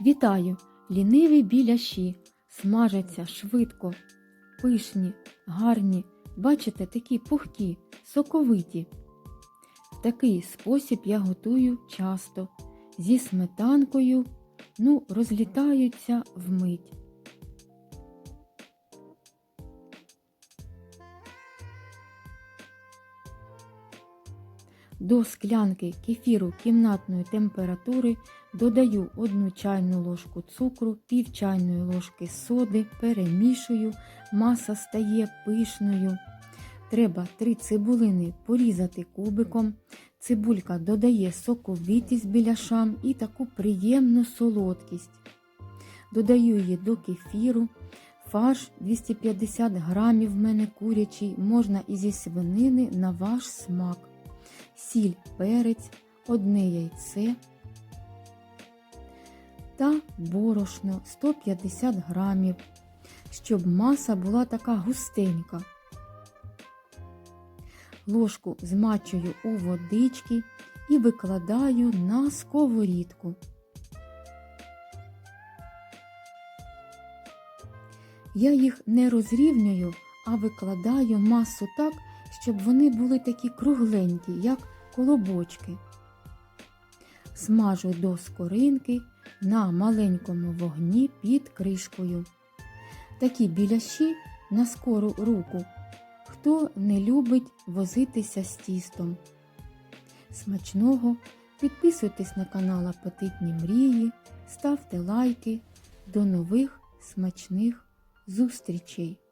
Вітаю! Ліниві біляші, смажаться швидко, пишні, гарні, бачите, такі пухкі, соковиті. В такий спосіб я готую часто, зі сметанкою, ну, розлітаються вмить. До склянки кефіру кімнатної температури додаю 1 чайну ложку цукру, пів чайної ложки соди, перемішую, маса стає пишною. Треба 3 цибулини порізати кубиком. Цибулька додає соковитість біляшам і таку приємну солодкість. Додаю її до кефіру. Фарш 250 грамів в мене курячий, можна і зі свинини на ваш смак сіль, перець, одне яйце та борошно 150 грамів, щоб маса була така густенька. Ложку змачую у водички і викладаю на сковорідку. Я їх не розрівнюю, а викладаю масу так, щоб вони були такі кругленькі, як колобочки. Смажу до скоринки на маленькому вогні під кришкою. Такі біляші на скору руку, хто не любить возитися з тістом. Смачного підписуйтесь на канал Апетитні мрії, ставте лайки. До нових смачних зустрічей!